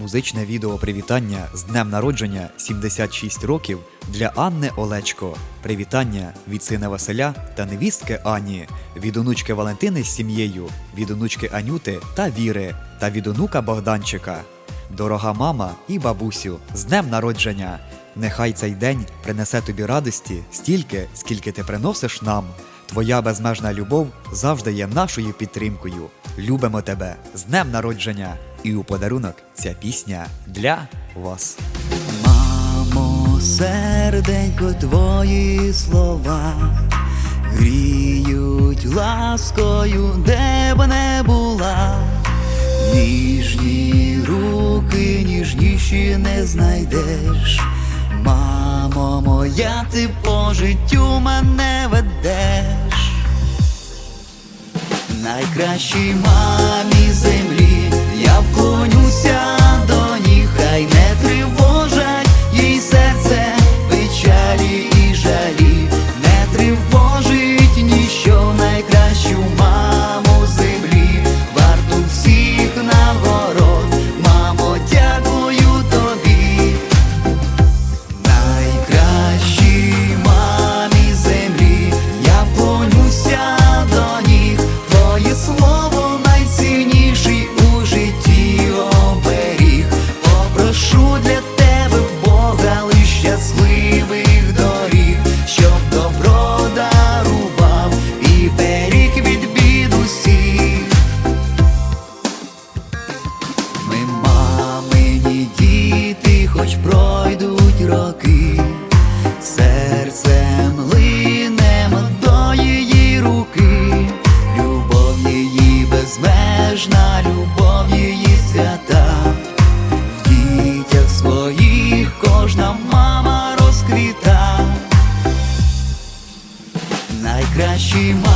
Музичне відео привітання з днем народження 76 років для Анни Олечко. Привітання від сина Василя та невістки Ані, від онучки Валентини з сім'єю, від онучки Анюти та Віри, та від онука Богданчика. Дорога мама і бабусю, з днем народження! Нехай цей день принесе тобі радості стільки, скільки ти приносиш нам. Твоя безмежна любов завжди є нашою підтримкою. Любимо тебе з днем народження! І у подарунок ця пісня для вас. Мамо, серденько, твої слова гріють ласкою, де б не була. Ніжні руки, ніжніші не знайдеш. Мамо моя, ти по життю мене ведеш. Найкращій мамі землі кривих доріг, щоб добро дарував і беріг від бід усіх. Ми мамині діти, хоч пройдуть роки, серцем линем до її руки, любов її безмежна, любов її свята. кращий має.